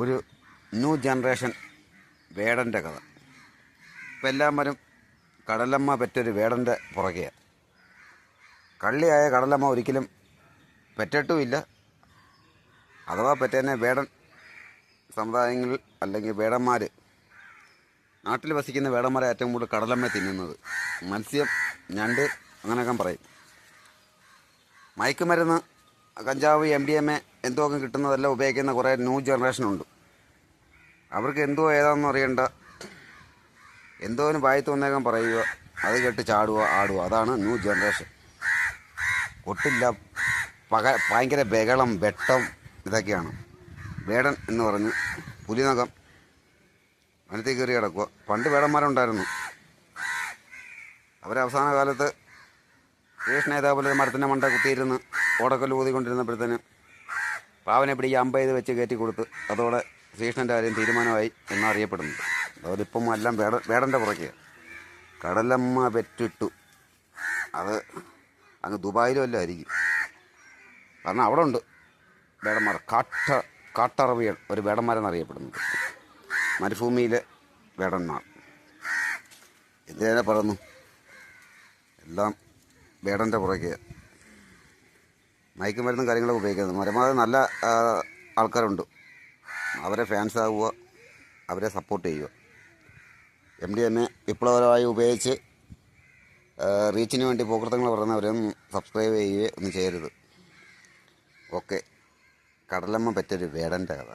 ഒരു new generation വേടന്റെ കഥ. ഇപ്പം എല്ലാവരും കടലമ്മ പെറ്റൊരു വേടന്റെ പുറകെയാണ് കള്ളിയായ കടലമ്മ ഒരിക്കലും പെറ്റിട്ടുമില്ല. അഥവാ പെറ്റേനെ വേടൻ സമുദായങ്ങളിൽ അല്ലെങ്കിൽ വേടന്മാർ നാട്ടിൽ വസിക്കുന്ന വേടന്മാരെ ഏറ്റവും കൂടുതൽ കടലമ്മ തിന്നുന്നത്. മത്സ്യം ഞണ്ട് അങ്ങനെയൊക്കെ പറയും. മയക്കുമരുന്ന് കഞ്ചാവ് എം ഡി എം എ എന്തോ ഒക്കെ കിട്ടുന്നതെല്ലാം ഉപയോഗിക്കുന്ന കുറേ ന്യൂ ജനറേഷൻ ഉണ്ട് അവർക്ക് എന്തോ ഏതാണെന്ന് അറിയണ്ട. എന്തോന്ന് വായി തോന്നേക്കാൻ പറയുക അത് കേട്ട് ചാടുക ആടുക. അതാണ് ന്യൂ ജനറേഷൻ. ഒട്ടില്ല പക ഭയങ്കര ബഹളം വെട്ടം ഇതൊക്കെയാണ്. വേടൻ എന്ന് പറഞ്ഞ് പുലിനകം. വനത്തിൽ കയറി കിടക്കുക. പണ്ട് വേടന്മാരുണ്ടായിരുന്നു. അവരവസാന കാലത്ത് കൃഷ്ണ ഒരു മരത്തിന്റെ മണ്ട കുത്തിയിരുന്ന് ഓടക്കല്ല് ഊതിക്കൊണ്ടിരുന്നപ്പോഴത്തേന് പാവനെ പിടി അമ്പ ചെയ്ത് വെച്ച് കയറ്റി കൊടുത്ത് അതോടെ ശ്രീകൃഷ്ണന്റെ കാര്യം തീരുമാനമായി എന്നറിയപ്പെടുന്നു. അതോടിപ്പം എല്ലാം വേട വേടന്റെ പുറകെ. കടലമ്മ പെറ്റിട്ടു. അത് അങ്ങ് ദുബായിലും എല്ലാം ആയിരിക്കും. കാരണം അവിടെ ഉണ്ട് വേടന്മാർ. കാട്ട കാട്ടറവികൾ ഒരു വേടന്മാരെന്നറിയപ്പെടുന്നത് മരുഭൂമിയിലെ വേടന്മാർ. എന്തിനെ പറയുന്നു? എല്ലാം വേടന്റെ പുറകെ. മയക്കുമരുന്നും കാര്യങ്ങളൊക്കെ ഉപയോഗിക്കുന്നത് പരമാവധി നല്ല ആൾക്കാരുണ്ട്. അവരെ ഫാൻസ് ആവുക അവരെ സപ്പോർട്ട് ചെയ്യുക. എം ഡി എന്നെ വിപ്ലവകരമായി ഉപയോഗിച്ച് റീച്ചിന് വേണ്ടി പോക്കൃത്തങ്ങൾ പറയുന്നവരൊന്നും സബ്സ്ക്രൈബ് ചെയ്യുകയോ ഒന്നും ചെയ്യരുത്. ഓക്കെ. കടലമ്മ പറ്റൊരു വേടന്റെ കഥ.